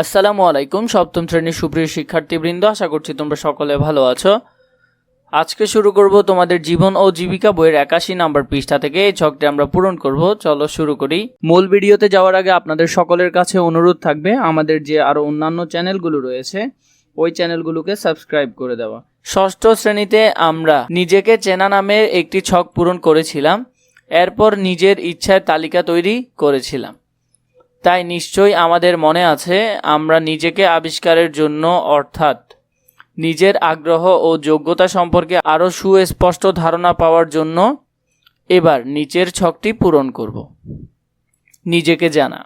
আসসালামু আলাইকুম, সপ্তম শ্রেণির সুপ্রিয় শিক্ষার্থীবৃন্দ, আশা করছি তোমরা সকলে ভালো আছো। আজকে শুরু করব তোমাদের জীবন ও জীবিকা বইয়ের একাশি নাম্বার পৃষ্ঠা থেকে, এই ছকটি আমরা পূরণ করব। চলো শুরু করি। মূল ভিডিওতে যাওয়ার আগে আপনাদের সকলের কাছে অনুরোধ থাকবে, আমাদের যে আরও অন্যান্য চ্যানেলগুলো রয়েছে, ওই চ্যানেলগুলোকে সাবস্ক্রাইব করে দেওয়া। ষষ্ঠ শ্রেণীতে আমরা নিজেকে চেনা নামের একটি ছক পূরণ করেছিলাম, এরপর নিজের ইচ্ছার তালিকা তৈরি করেছিলাম। তাই নিশ্চয়ই আমাদের মনে আছে, আমরা নিজেকে আবিষ্কারের জন্য, অর্থাৎ নিজের আগ্রহ ও যোগ্যতা সম্পর্কে আরও সুস্পষ্ট ধারণা পাওয়ার জন্য এবার নিচের ছকটি পূরণ করব। নিজেকে জানা,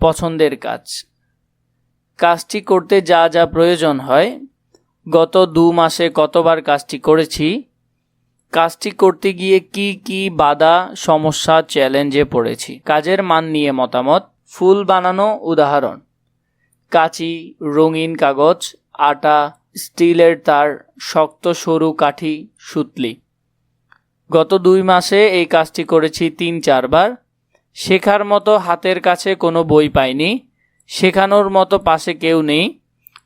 পছন্দের কাজ। কাজটি করতে যা যা প্রয়োজন হয়, গত দু মাসে কতবার কাজটি করেছি কাজটি করতে গিয়ে কি কি বাধা, সমস্যা চ্যালেঞ্জে পড়েছি। কাজের মান নিয়ে মতামত, ফুল বানানো উদাহরণ। কাঁচি, রঙিন কাগজ, আটা, স্টিলের তার, শক্ত সরু কাঠি, সুতলি। গত দুই মাসে এই কাজটি করেছি তিন চারবার। শেখার মতো হাতের কাছে কোনো বই পাইনি। শেখানোর মতো পাশে কেউ নেই।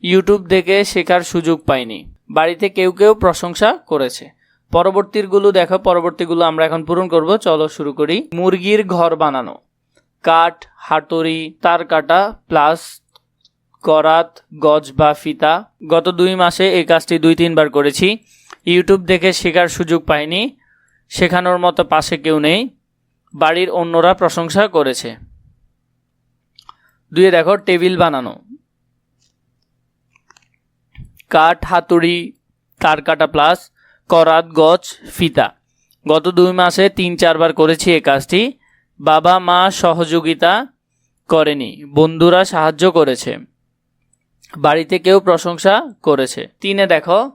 ইউটিউব দেখে শেখার সুযোগ পাইনি। বাড়িতে কেউ কেউ প্রশংসা করেছে। পরবর্তীগুলো দেখো, পরবর্তীগুলো আমরা এখন পূরণ করব। চলো শুরু করি। মুরগির ঘর বানানো। কাঠ, হাতুড়ি, তার কাটা, প্লাস করাত, গজ বা ফিতা। গত দুই মাসে এই কাজটি দুই তিনবার করেছি। ইউটিউব দেখে শেখার সুযোগ পাইনি। শেখানোর মতো পাশে কেউ নেই। বাড়ির অন্যরা প্রশংসা করেছে। দুয়ে দেখো, টেবিল বানানো। কাঠ, হাতুড়ি, তার কাটা, প্লাস করাত গছ ফিতা। গত দুই মাসে তিন চারবার করেছি এই কাজটি। বাবা মা সহযোগিতা করেনি। বন্ধুরা সাহায্য করেছে। বাড়িতে কেউ প্রশংসা করেছে। তিনে দেখো,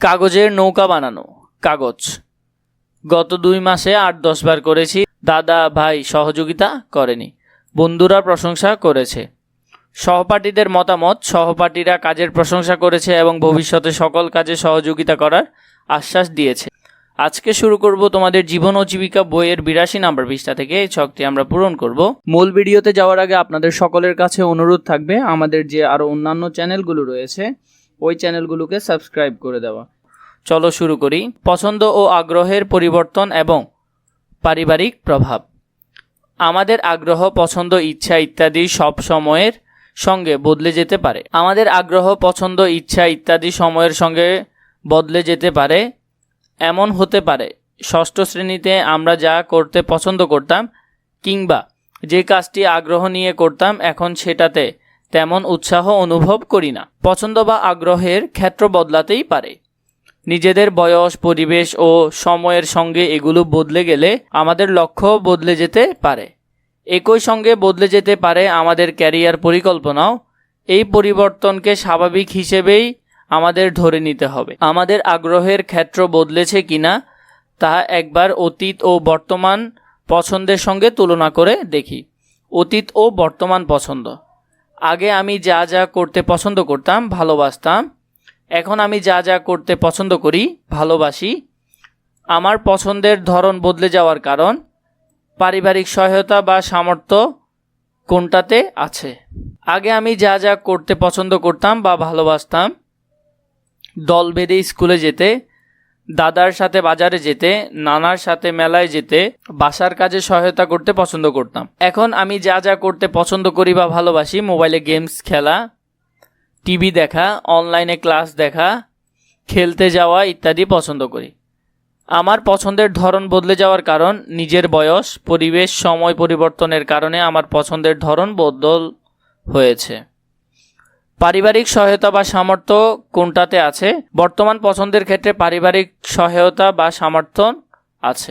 কাগজের নৌকা বানানো, কাগজ। গত দুই মাসে আট দশ বার করেছি, দাদা ভাই সহযোগিতা করেনি। বন্ধুরা প্রশংসা করেছে। সহপাঠীদের মতামত, সহপাঠীরা কাজের প্রশংসা করেছে এবং ভবিষ্যতে সকল কাজে সহযোগিতা করার আশ্বাস দিয়েছে। আজকে শুরু করব তোমাদের জীবন ও জীবিকা বইয়ের বিরাশি নাম্বার পৃষ্ঠা থেকে এই ছকটি আমরা পূরণ করব। মূল ভিডিওতে যাওয়ার আগে আপনাদের সকলের কাছে অনুরোধ থাকবে, আমাদের যে আরও অন্যান্য চ্যানেলগুলো রয়েছে, ওই চ্যানেলগুলোকে সাবস্ক্রাইব করে দেওয়া। চলো শুরু করি। পছন্দ ও আগ্রহের পরিবর্তন এবং পারিবারিক প্রভাব। আমাদের আগ্রহ, পছন্দ, ইচ্ছা ইত্যাদি সব সময়ের সঙ্গে বদলে যেতে পারে। আমাদের আগ্রহ, পছন্দ, ইচ্ছা ইত্যাদি সময়ের সঙ্গে বদলে যেতে পারে, এমন হতে পারে। ষষ্ঠ শ্রেণীতে আমরা যা করতে পছন্দ করতাম, কিংবা যে কাজটি আগ্রহ নিয়ে করতাম, এখন সেটাতে তেমন উৎসাহ অনুভব করি না। পছন্দ বা আগ্রহের ক্ষেত্র বদলাতেই পারে। নিজেদের বয়স, পরিবেশ ও সময়ের সঙ্গে এগুলো বদলে গেলে আমাদের লক্ষ্য বদলে যেতে পারে। একই সঙ্গে বদলে যেতে পারে আমাদের ক্যারিয়ার পরিকল্পনাও। এই পরিবর্তনকে স্বাভাবিক হিসেবেই আমাদের ধরে নিতে হবে। আমাদের আগ্রহের ক্ষেত্র বদলেছে কিনা, তা একবার অতীত ও বর্তমান পছন্দের সঙ্গে তুলনা করে দেখি। অতীত ও বর্তমান পছন্দ। আগে আমি যা যা করতে পছন্দ করতাম, ভালোবাসতাম। এখন আমি যা যা করতে পছন্দ করি, ভালোবাসি। আমার পছন্দের ধরন বদলে যাওয়ার কারণ, পারিবারিক সহায়তা বা সামর্থ্য কোনটাতে আছে? আগে আমি যা যা করতে পছন্দ করতাম বা ভালোবাসতাম দল বেঁধে স্কুলে যেতে, দাদার সাথে বাজারে যেতে, নানার সাথে মেলায় যেতে, বাসার কাজে সহায়তা করতে পছন্দ করতাম। এখন আমি যা যা করতে পছন্দ করি বা ভালোবাসি, মোবাইলে গেমস খেলা, টিভি দেখা, অনলাইনে ক্লাস দেখা, খেলতে যাওয়া ইত্যাদি পছন্দ করি। আমার পছন্দের ধরন বদলে যাওয়ার কারণ নিজের বয়স, পরিবেশ, সময় পরিবর্তনের কারণে আমার পছন্দের ধরন বদল হয়েছে। পারিবারিক সহায়তা বা সামর্থ্য কোনটাতে আছে? বর্তমান পছন্দের ক্ষেত্রে পারিবারিক সহায়তা বা সামর্থ্য আছে।